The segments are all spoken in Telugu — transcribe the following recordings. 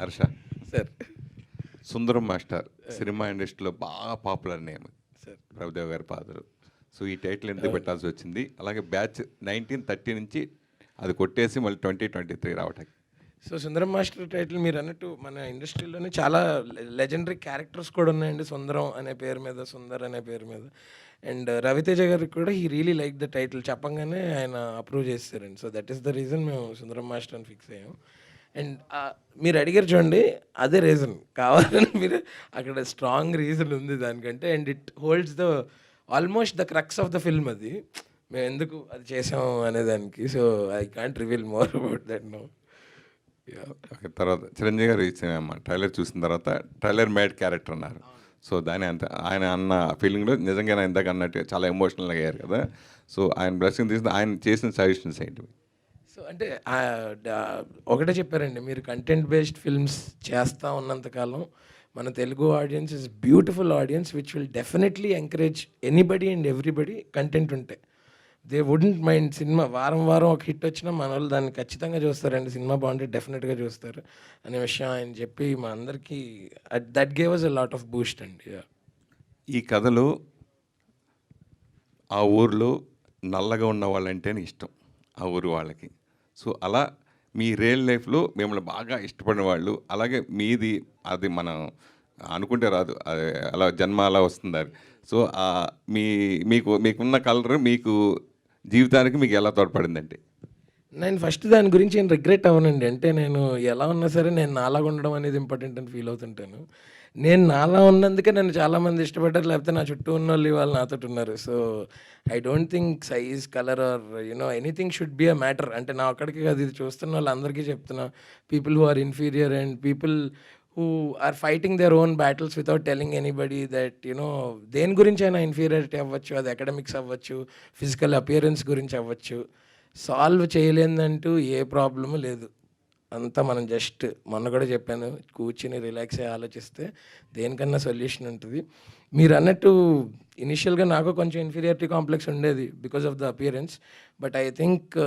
Harsha. Sir. Sundaram master cinema ఇండస్ట్రీలో బాగా పాపులర్ నేమ్. సార్. ప్రభుదేవ్ గారి ఫాదరు. సో ఈ టైటిల్ ఎందుకు పెట్టాల్సి వచ్చింది. అలాగే బ్యాచ్ నైన్టీన్ థర్టీ నుంచి అది కొట్టేసి మళ్ళీ ట్వంటీ ట్వంటీ త్రీ రావటానికి. సో సుందరం మాస్టర్ టైటిల్ మీరు అన్నట్టు మన ఇండస్ట్రీలోనే చాలా లెజెండరీ క్యారెక్టర్స్ కూడా ఉన్నాయండి. సుందరం అనే పేరు మీద సుందర్ అనే పేరు మీద. అండ్ రవితేజ గారికి కూడా ఈ రియలీ లైక్ ద టైటిల్. చెప్పంగానే ఆయన అప్రూవ్ చేస్తారండి. So that is the reason మేము సుందరం మాస్టర్ అని ఫిక్స్ అయ్యాం. అండ్ మీరు అడిగారు చూడండి అదే రీజన్ కావాలని మీరు అక్కడ స్ట్రాంగ్ రీజన్ ఉంది దానికంటే. And it holds the almost the crux of the film అది. మేము ఎందుకు అది చేసాం అనేదానికి so I can't reveal more about that no తర్వాత చిరంజీవి గారు ఇచ్చిన ట్రైలర్ చూసిన తర్వాత ట్రైలర్ మేడ్ క్యారెక్టర్ అన్నారు. సో దాని అంత ఆయన అన్న ఫీలింగ్లో నిజంగా ఆయన ఇందాక అన్నట్టు చాలా ఎమోషనల్గా అయ్యారు కదా. సో ఆయన బ్లెస్సింగ్ తీసిన ఆయన చేసిన సజెషన్స్ ఏంటి సో అంటే ఒకటే చెప్పారండి మీరు కంటెంట్ బేస్డ్ ఫిల్మ్స్ చేస్తూ ఉన్నంతకాలం మన Telugu audience is beautiful audience which will definitely encourage anybody and everybody content ఉంటే. దే వుడెంట్ మైండ్ సినిమా వారం వారం ఒక హిట్ వచ్చినా మన వాళ్ళు దాన్ని ఖచ్చితంగా చూస్తారండి సినిమా బాగుంటే డెఫినెట్గా చూస్తారు అనే విషయం ఆయన చెప్పి మా అందరికీ that gave us a lot of boost అండి ఈ కథలో ఆ ఊర్లో నల్లగా ఉన్న వాళ్ళంటేనే ఇష్టం. ఆ ఊరు వాళ్ళకి. సో అలా మీ రియల్ లైఫ్లో మిమ్మల్ని బాగా ఇష్టపడిన వాళ్ళు అలాగే మీది అది మనం అనుకుంటే రాదు అది అలా జన్మ అలా వస్తుంది అది. సో మీ మీకు మీకున్న కలర్ మీకు జీవితానికి మీకు ఎలా తోడ్పడిందంటే నేను ఫస్ట్ దాని గురించి నేను రిగ్రెట్ అవ్వనండి. అంటే నేను ఎలా ఉన్నా సరే నేను నాలాగా ఉండడం అనేది ఇంపార్టెంట్ అని ఫీల్ అవుతుంటాను. నేను నాలా ఉన్నందుకే నన్ను చాలామంది ఇష్టపడ్డారు. లేకపోతే నా చుట్టూ ఉన్న వాళ్ళు వాళ్ళు నాతో ఉన్నారు. So I don't think size colour or you know anything should be a matter అంటే నా ఒక్కడికి కాదు ఇది చూస్తున్న వాళ్ళందరికీ చెప్తున్నా. People who are inferior and people who are fighting their own battles without telling anybody that you know దేని గురించి అయినా ఇన్ఫీరియారిటీ అవ్వచ్చు అది అకాడమిక్స్ అవ్వచ్చు ఫిజికల్ అపియరెన్స్ గురించి అవ్వచ్చు. సాల్వ్ చేయలేదంటూ ఏ ప్రాబ్లము లేదు. అంతా మనం జస్ట్ మొన్న కూడా చెప్పాను కూర్చుని రిలాక్స్ అయ్యి ఆలోచిస్తే దేనికన్నా సొల్యూషన్ ఉంటుంది. మీరు అన్నట్టు ఇనిషియల్గా నాకు కొంచెం ఇన్ఫీరియారిటీ కాంప్లెక్స్ ఉండేది because of the appearance. But I think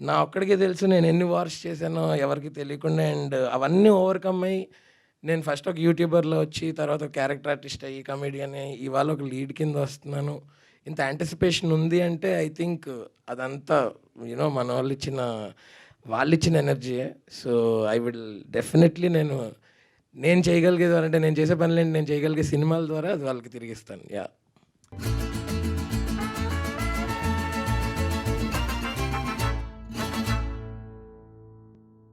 నా ఒక్కడికే తెలుసు నేను ఎన్ని వార్స్ చేశానో ఎవరికి తెలియకుండా అండ్ అవన్నీ ఓవర్కమ్ అయ్యి నేను ఫస్ట్ ఒక యూట్యూబర్లో వచ్చి తర్వాత ఒక క్యారెక్టర్ ఆర్టిస్ట్ అయ్యి కమెడియన్ అయ్యి ఇవాళ ఒక లీడ్ కింద వస్తున్నాను. ఇంత యాంటిసిపేషన్ ఉంది అంటే ఐ థింక్ అదంతా యూనో మన వాళ్ళు ఇచ్చిన వాళ్ళు ఇచ్చిన ఎనర్జీయే సో ఐ విల్ డెఫినెట్లీ నేను నేను చేయగలిగేది అంటే నేను చేసే పనులు నేను చేయగలిగే సినిమాల ద్వారా అది వాళ్ళకి తిరిగిస్తాను. యా